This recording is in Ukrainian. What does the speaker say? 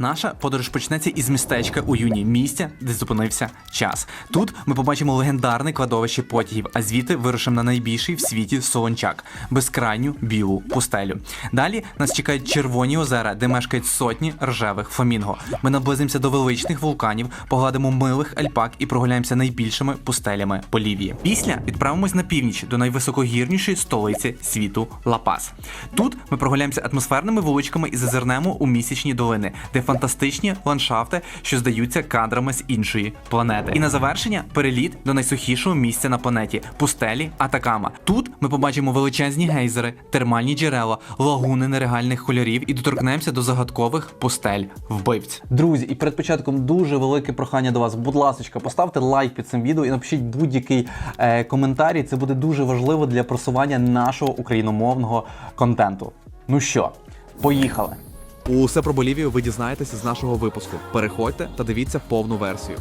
Наша подорож почнеться із містечка у юні місця, де зупинився час. Тут ми побачимо легендарне кладовище потягів, а звідти вирушимо на найбільший в світі солончак безкрайню білу пустелю. Далі нас чекають червоні озера, де мешкають сотні ржевих фламінго. Ми наблизимося до величних вулканів, погладимо милих альпак і прогуляємося найбільшими пустелями Болівії. Після відправимось на північ до найвисокогірнішої столиці світу Ла-Пас. Тут ми прогуляємося атмосферними вуличками і зазирнемо у місячні долини, де фантастичні ландшафти, що здаються кадрами з іншої планети. І на завершення переліт до найсухішого місця на планеті пустелі Атакама. Тут ми побачимо величезні гейзери, термальні джерела, лагуни нерегальних кольорів і доторкнемося до загадкових пустель вбивць. Друзі, і перед початком дуже велике прохання до вас. Будь ласка, поставте лайк під цим відео і напишіть будь-який е, коментарій. Це буде дуже важливо для просування нашого україномовного контенту. Ну що, поїхали! Усе про Болівію ви дізнаєтеся з нашого випуску. Переходьте та дивіться повну версію.